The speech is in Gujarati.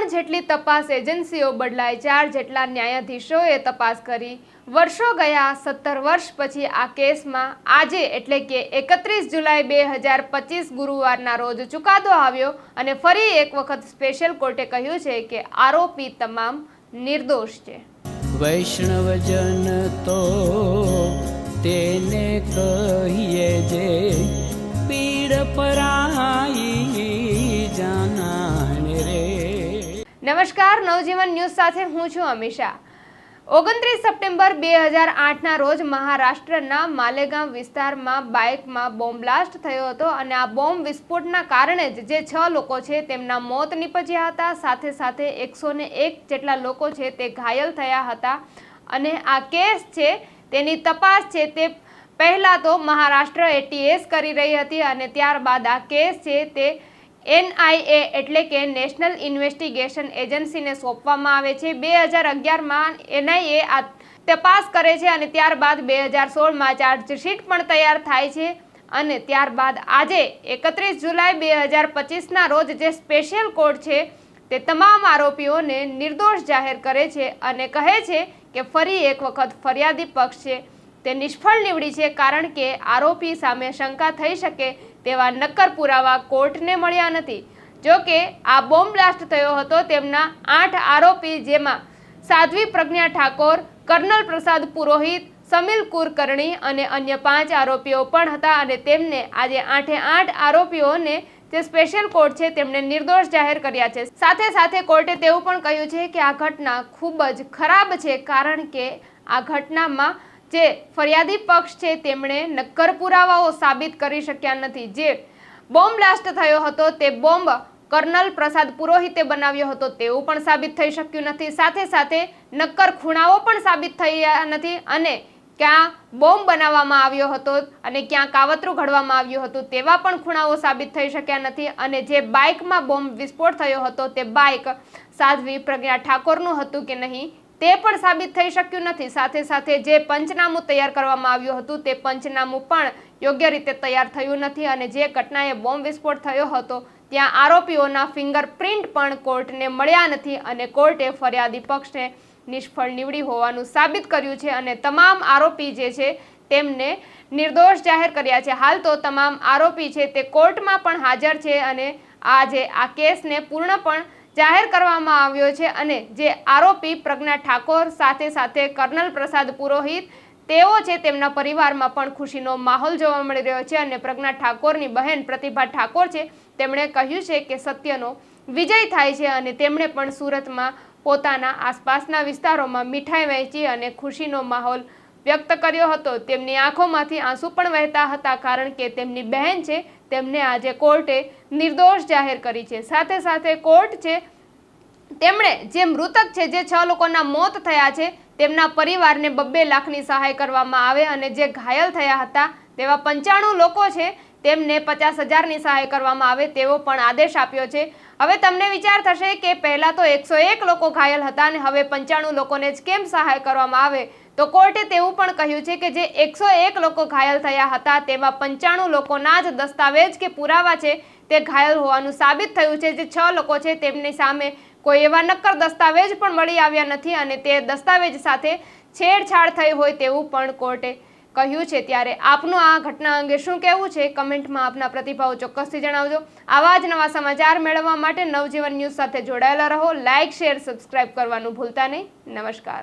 ત્રણ જેટલી તપાસ એજન્સીઓ બદલાઈ, ચાર જેટલા ન્યાયાધીશોએ તપાસ કરી. વર્ષો ગયા, સત્તર વર્ષ પછી આ કેસમાં આજે એટલે કે એકત્રીસ જુલાઈ બે હજાર પચીસ ગુરુવારના રોજ ચુકાદો આવ્યો અને ફરી એક વખત સ્પેશિયલ કોર્ટે કહ્યું છે કે આરોપી તમામ નિર્દોષ છે. વૈષ્ણવજન તો તેને કહીએ નમસ્કાર, નવજીવન ન્યૂઝ સાથે હું છું અમિશા ઓગણત્રીસ સપ્ટેમ્બર બે હજાર આઠના રોજ મહારાષ્ટ્રના માલેગામ વિસ્તારમાં બાઇકમાં બોમ્બ બ્લાસ્ટ થયો હતો અને આ બોમ્બ વિસ્ફોટના કારણે જ જે છ લોકો છે તેમના મોત નીપજ્યા હતા. સાથે સાથે એકસો એક જેટલા લોકો છે તે ઘાયલ થયા હતા અને આ કેસ છે તેની તપાસ છે તે પહેલાં તો મહારાષ્ટ્ર એટીએસ કરી રહી હતી અને ત્યારબાદ આ કેસ છે તે એનઆઈએ એટલે કે નેશનલ ઇન્વેસ્ટિગેશન એજન્સીને સોંપવામાં આવે છે. બે હજાર અગિયારમાં એનઆઈએ આ તપાસ કરે છે અને ત્યારબાદ બે હજાર સોળમાં ચાર્જશીટ પણ તૈયાર થાય છે અને ત્યારબાદ આજે એકત્રીસ જુલાઈ બે હજાર પચીસના રોજ જે સ્પેશિયલ કોર્ટ છે તે તમામ આરોપીઓને નિર્દોષ જાહેર કરે છે અને કહે છે કે ફરી એક વખત ફરિયાદી પક્ષ છે. તે નિષ્ફળ નીવડી છે કારણ કે આરોપી સામે શંકા થઈ શકે તેવા નક્કર પુરાવા કોર્ટને મળ્યા નથી. જો કે આ બોમ્બ બ્લાસ્ટ થયો હતો તેમના આઠ આરોપી જેમાં સાધ્વી પ્રજ્ઞા ઠાકોર, કર્નલ પ્રસાદ પુરોહિત, સમીલ કુરકર્ણી અને અન્ય પાંચ આરોપીઓ પણ હતા અને તેમને આજે આઠે આઠ આરોપીઓને જે સ્પેશિયલ કોર્ટ છે તેમણે નિર્દોષ જાહેર કર્યા છે. સાથે સાથે કોર્ટે તેવું પણ કહ્યું છે કે આ ઘટના ખૂબ જ ખરાબ છે કારણ કે આ ઘટનામાં જે ફરિયાદી પક્ષ છે, તેમણે નક્કર પુરાવાઓ સાબિત કરી શક્યા નથી. જે બોમ્બ બ્લાસ્ટ થયો હતો, તે બોમ્બ કર્નલ પ્રસાદ પુરોહિતે બનાવ્યો હતો, તેવું પણ સાબિત થઈ શક્યું નથી. સાથે સાથે નક્કર ખૂણાઓ પણ સાબિત થયા નથી અને ક્યાં બોમ્બ બનાવવામાં આવ્યો હતો અને ક્યાં કાવતરું ઘડવામાં આવ્યું હતું, તેવા પણ ખૂણાઓ સાબિત થઈ શક્યા નથી અને જે બાઇકમાં બોમ્બ વિસ્ફોટ થયો હતો, તે બાઇક સાધ્વી પ્રજ્ઞા ઠાકોરનું હતું કે નહીં તે પણ સાબિત થઈ શક્યું નથી. સાથે સાથે જે પંચનામું તૈયાર કરવામાં આવ્યું હતું, તે પંચનામું પણ યોગ્ય રીતે તૈયાર થયું નથી અને જે ઘટનાએ બોમ્બ વિસ્ફોટ થયો હતો, ત્યાં આરોપીઓના ફિંગરપ્રિન્ટ પણ કોર્ટને મળ્યા નથી અને કોર્ટે ફરિયાદી પક્ષને નિષ્ફળ નીવડી હોવાનું સાબિત કર્યું છે અને તમામ આરોપી જે છે તેમને નિર્દોષ જાહેર કર્યા છે. હાલ તો તમામ આરોપી છે તે કોર્ટમાં પણ હાજર છે અને આજે આ કેસને પૂર્ણ પણ જાહેર કરવામાં આવ્યો છે અને જે આરોપી પ્રજ્ઞા ઠાકોર સાથે સાથે કર્નલ પ્રસાદ પુરોહિત, તેઓ છે તેમના પરિવારમાં પણ ખુશીનો માહોલ જોવા મળી રહ્યો છે અને પ્રજ્ઞા ઠાકોરની બહેન પ્રતિભા ઠાકોર છે, તેમણે કહ્યું છે કે સત્યનો વિજય થાય છે અને તેમણે પણ સુરતમાં પોતાના આસપાસના વિસ્તારોમાં મીઠાઈ વહેંચી અને ખુશીનો માહોલ વ્યક્ત કર્યો હતો. તેમની આંખોમાંથી આંસુ પણ વહેતા હતા કારણ કે તેમની બહેન છે, તેમને આજે કોર્ટે નિર્દોષ જાહેર કરી છે. સાથે સાથે કોર્ટ છે, તેમણે જે મૃતક છે, જે છ લોકોના મોત થયા છે, તેમના પરિવારને બબ્બે લાખની સહાય કરવામાં આવે અને જે ઘાયલ થયા હતા, તેવા પંચાણું લોકો છે, તેમને પચાસ હજારની સહાય કરવામાં આવે તેવો પણ આદેશ આપ્યો છે. હવે તમને વિચાર થશે કે પહેલાં તો એકસો એક લોકો ઘાયલ હતા અને હવે પંચાણું લોકોને જ કેમ સહાય કરવામાં આવે? તો કોર્ટે તેવું પણ કહ્યું છે કે જે એકસો એક લોકો ઘાયલ થયા હતા, તેમાં પંચાણું લોકોના જ દસ્તાવેજ કે પુરાવા છે તે ઘાયલ હોવાનું સાબિત થયું છે. જે છ લોકો છે તેમની સામે કોઈ એવા નક્કર દસ્તાવેજ પણ મળી આવ્યા નથી અને તે દસ્તાવેજ સાથે છેડછાડ થઈ હોય તેવું પણ કોર્ટે કહ્યું છે. ત્યારે આપનું આ ઘટના અંગે શું કહેવું છે? કમેન્ટમાં આપના પ્રતિભાવો ચોક્કસથી જણાવજો. આવા જ નવા સમાચાર મેળવવા માટે નવજીવન ન્યૂઝ સાથે જોડાયેલા રહો. લાઇક શેર, સબસ્ક્રાઇબ કરવાનું ભૂલતા નહીં. નમસ્કાર.